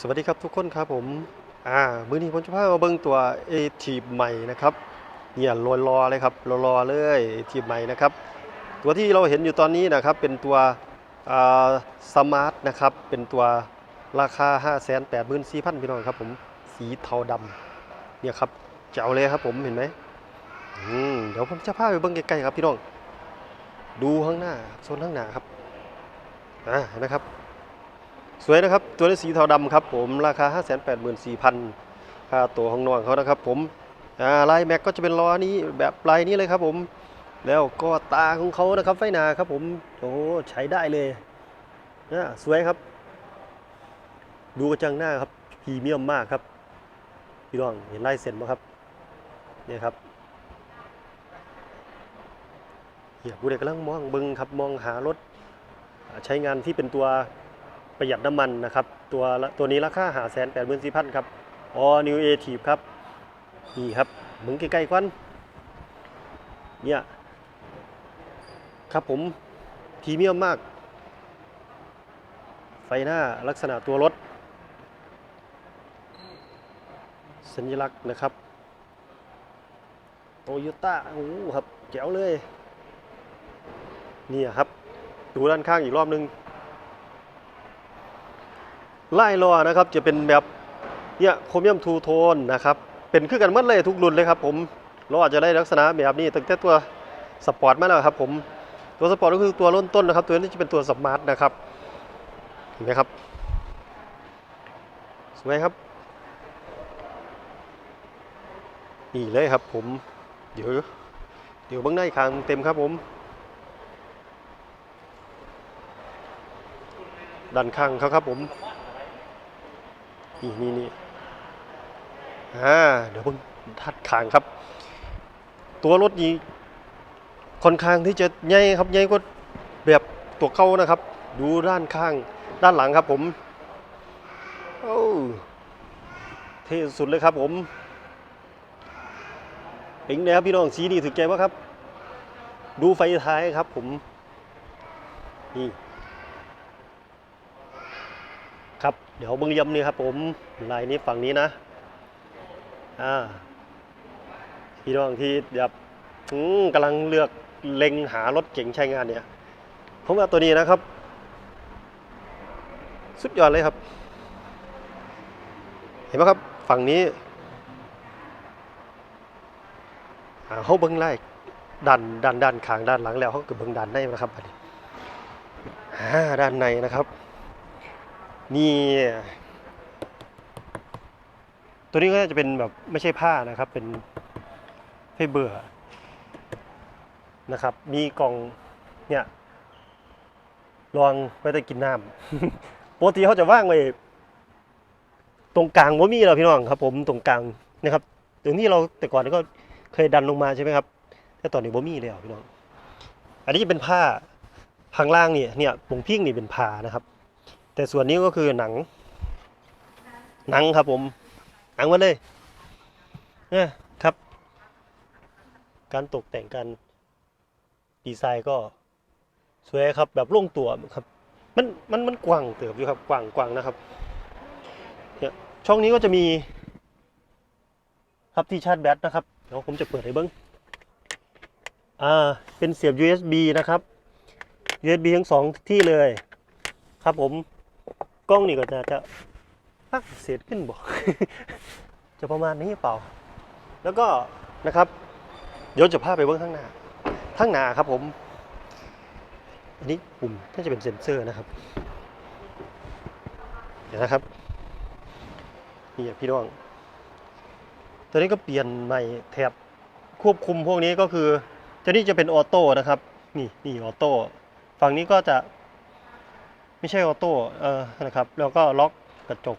สวัสดีครับทุกคนครับผมอ่ามื้อนี้ผมจะพามาเบิ่งตัวเอทีใหม่นะครับเนี่ยรอรอเลยครับรอรอเลยทีใหม่นะครับ ตัวที่เราเห็นอยู่ตอนนี้นะครับเป็นตัวอ่าสมาร์ทนะครับเป็นตัวราคา 5 8 4 0 0 0พี่น้องครับผมสีเทาดำเนี่ยครับเจ๋วเลยครับผมเห็นไหมอืมเดี๋ยวผมจะพาไปเบิ่งใกล้ๆครับพี่น้อง ดูข้างหน้าโซนข้างหน้าครับอ่าเห็นไหมครับ สวยนะครับ ตัวนี้สีเทาดำครับผมราคา 5 8 4 0 0 0ค่าตัวของน้องเขานะครับผมลายแม็กก็จะเป็นล้อนี้แบบลายนี้เลยครับผม แล้วก็ตาของเขานะครับไฟหนาครับผมโอ้ใช้ได้เลยนะสวยครับ ดูกระจังหน้าครับพรีเมียมมากครับพี่น้องเห็นลายเซ็นไหมครับเนี่ยครับเฮียผู้เด็กกำลังมองเบิงครับมองหารถ ใช้งานที่เป็นตัว ประหยัดน้ำมันนะครับตัวตัวนี้ราคาหาแสนแปดหมื่นสี่พันครับออนิวเอทีฟครับนี่ครับมึงใกล้ๆควันเนี่ยครับผมพรีเมียมมาก ไฟหน้าลักษณะตัวรถ สัญลักษณ์นะครับโตโยต้าโอ้โหครับแจ๋วเลยเนี่ยครับ ดูด้านข้างอีกรอบนึง ไล่ล้อนะครับจะเป็นแบบเนี่ยโครเมียมทูโทนนะครับเป็นคือกันหมัดเลยทุกรุ่นเลยครับผมล้อาจจะได้ลักษณะแบบนี้ตั้งแต่ตัวสปอร์ตมาแล้วครับผมตัวสปอร์ตก็คือตัวริ่มต้นนะครับ ตัวนี้จะเป็นตัวสมาร์ทนะครับเห็นไหมครับสวยครับนี่เลยครับผมเดี๋ยวเดี๋ยวเบื้องในคางเต็มครับผมด้านข้างเขาครับผม นี่นี่นี่อ่าเดี๋ยวผมทัดขางครับ ตัวรถนี้ค่อนข้างที่จะใหญ่ครับใหญ่กว่าแบบตัวเก่านะครับ ดูด้านข้าง ด้านหลังครับผมโอ้เท่สุดเลยครับผมเป็นไงครับพี่น้องสีนี่ถึกใจปะครับ ดูไฟท้ายครับผมนี่ ครับ เดี๋ยวเบิ้งยำนี่ครับผมลายนี้ฝั่งนี้นะอ่าพี่น้องที่แบบอืมกำลังเลือกเล็งหารถเก๋งใช้งานเนี่ยผมว่าตัวนี้นะครับ สุดยอดเลยครับ เห็นไหมครับฝั่งนี้เขาเบิ้งไล่ดันดันด้านข้างด้านหลังแล้วเขาก็เบิ้งด้านในนะครับอันนี้ด้านในนะครับ นี่ตัวนี้ก็จะเป็นแบบไม่ใช่ผ้านะครับ เป็นไฟเบื่อนะครับ มีกล่องเนี่ยรองไว้แต่กินน้ำปกติเขาจะว่างไว้ตรงกลางว่ามีแล้วพี่น้องครับ ผมตรงกลางนะครับตรงนี้เราแต่ก่อนก็เคยดันลงมาใช่ไหมครับ แต่ตอนนี้บ่มีแล้วพี่น้อง อันนี้จะเป็นผ้าข้างล่างนี่เนี่ยปงพิ้งนี่เป็นผ้านะครับ แต่ส่วนนี้ก็คือหนัง หนังครับผม หนังมาเลยเนี่ยครับ การตกแต่งการดีไซน์ก็สวยครับแบบลงตัวครับ มันมันมันกว้างเติบอยู่ครับกว้างกว้างนะครับเนี่ยช่องนี้ก็จะมี ครับที่ชาร์จแบตนะครับเดี๋ยวผมจะเปิดให้เบิ้งอ่าเป็นเสียบ USB นะครับ USB ทั้งสองที่เลย ครับผม กล้องนี่ก็จะจะพักเศษขึ้นบ่จะประมาณนี้เปล่า แล้วก็นะครับ เดี๋ยวจะพาไปเบื้องข้างหน้าข้างหน้าครับผม อันนี้ปุ่มน่าจะเป็นเซ็นเซอร์นะครับ เดี๋ยวนะครับนี่พี่น้อง ตัวนี้ก็เปลี่ยนใหม่แถบควบคุมพวกนี้ก็คือตัวนี้จะเป็นออโต้นะครับ นี่นี่ออโต้ฝั่งนี้ก็จะ ไม่ใช่ออโต้เออนะครับแล้วก็ล็อกกระจก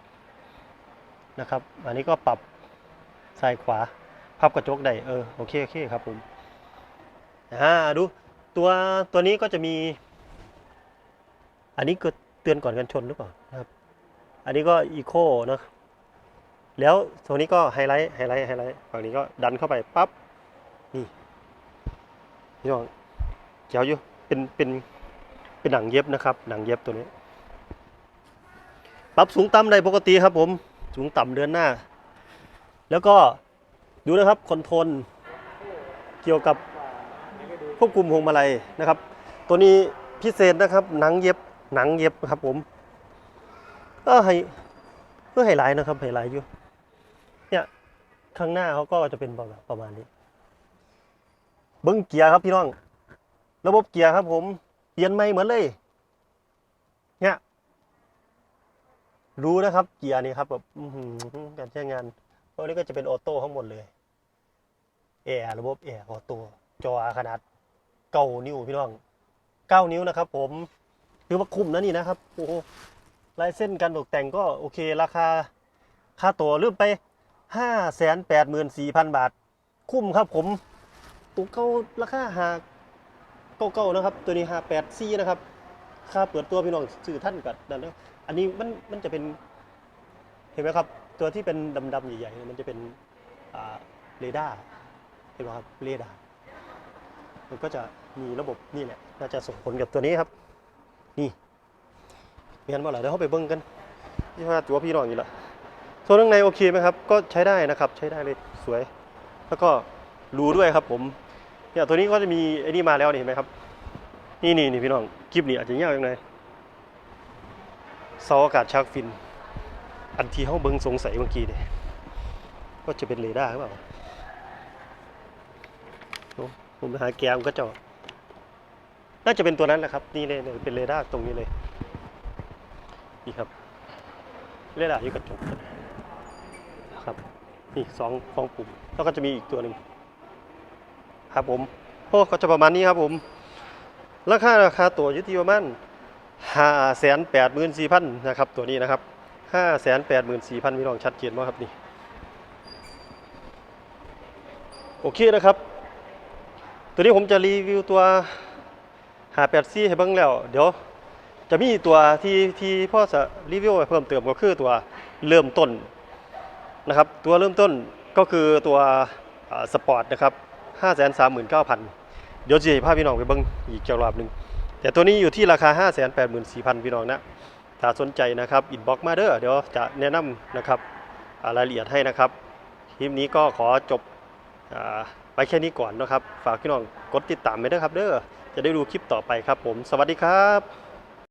นะครับ อันนี้ก็ปรับซ้ายขวาพับกระจกได้เออโอเคโอเคครับผมอ่าดูตัวตัวนี้ก็จะมี อันนี้ก็เตือนก่อนกันชนหรือเปล่านะครับ อันนี้ก็อีโคนะแล้วตรงนี้ก็ไฮไลท์ไฮไลท์ไฮไลท์ฝั่งนี้ก็ดันเข้าไปปั๊บนี่พี่น้องเจ๋วอยู่เป็นเป็น เป็นหนังเย็บนะครับ หนังเย็บตัวนี้ ปรับสูงต่ำได้ปกติครับผม สูงต่ำเดือนหน้า แล้วก็ดูนะครับคอนโทรลเกี่ยวกับควบคุมพวงมาลัยนะครับ ตัวนี้พิเศษนะครับ หนังเย็บหนังเย็บครับผมก็ให้เพื่อไฮไลท์นะครับไฮไลท์อยู่เนี่ยข้างหน้าเขาก็จะเป็นประมาณประมาณนี้ เบิ้งเกียร์ครับพี่น้อง ระบบเกียร์ครับผม เปลี่ยนใหม่เหมือนเลย เนี่ยรู้นะครับเกียร์นี่ครับแบบการใช้งานพวกนี้ก็จะเป็นออโต้ทั้งหมดเลยแอร์ระบบแอร์ออโต้จอขนาดเก้านิ้วพี่น้องเก้านิ้วนะครับ ผมคือว่าคุ้มนะนี่นะครับโอ้ลายเส้นการตกแต่งก็โอเค ราคา ค่าตัวเริ่มไปห้าแสนแปดหมื่นสี่พันบาท คุ้มครับผมตัวเก้าราคาหา เก้าเก้านะครับ ตัวนี้หาแปดซีนะครับ ค่าเปิดตัวพี่น้องสื่อท่านกับนั่นนะอันนี้มันมันจะเป็น เห็นไหมครับ ตัวที่เป็นดำๆใหญ่ๆเนี่ยมันจะเป็นเรดาร์เห็นไหมครับเรดาร์มันก็จะมีระบบนี่แหละน่าจะส่งผลกับตัวนี้ครับ นี่มีกันบ่หลายเดี๋ยวเขาไปเบิ้งกันที่ว่าตัวพี่น้องอยู่ละส่วนข้างในโอเคไหมครับ ก็ใช้ได้นะครับ ใช้ได้เลยสวย แล้วก็รู้ด้วยครับผม เนี่ยตัวนี้ก็จะมีไอ้นี่มาแล้วนี่เห็นไหมครับ นี่นี่นี่พี่น้องคลิปนี้อาจจะยากยังไงเสาอากาศชาร์กฟิน อันที่ห้องเบิงสงสัยเมื่อกี้เนี่ยว่าจะเป็นเรดาร์หรือเปล่าโอ้ผมไปหาแกมก็จะน่าจะเป็นตัวนั้นแหละครับ นี่เลยเป็นเรดาร์ตรงนี้เลย นี่ครับ เรดาร์อยู่กระจกครับ นี่สองฟองปุ่ม แล้วก็จะมีอีกตัวหนึ่ง ครับผมโอ้ก็จะประมาณนี้ครับผม ราคาราคาตัวยู่ที่ประมาณห้าแสนแปดหมื่นสี่พันนะครับ ตัวนี้นะครับห้าแสนแปดหมื่นสี่พันพี่น้องชัดเจนมากครับนี่โอเคนะครับ ตัวนี้ผมจะรีวิวตัวหาแปดซีให้เบ้างแล้ว เดี๋ยวจะมีตัวที่ที่พ่อจะรีวิวเพิ่มเติมก็คือตัวเริ่มต้นนะครับ ตัวเริ่มต้นก็คือตัวสปอร์ตนะครับ ห้าแสนสามหมื่นเก้าพันเดี๋ยวจะให้พาพี่น้องไปเบิ่งอีกเจ้ารอบหนึ่งแต่ตัวนี้อยู่ที่ราคา 5 8 4 0 0 0 พี่น้องนะถ้าสนใจนะครับอินบ็อกมาเด้อเดี๋ยวจะแนะนำนะครับรายละเอียดให้นะครับคลิปนี้ก็ขอจบอไปแค่นี้ก่อนนะครับ ฝากพี่น้องกดติดตามไปด้วยครับเด้อจะได้ดูคลิปต่อไปครับผม สวัสดีครับ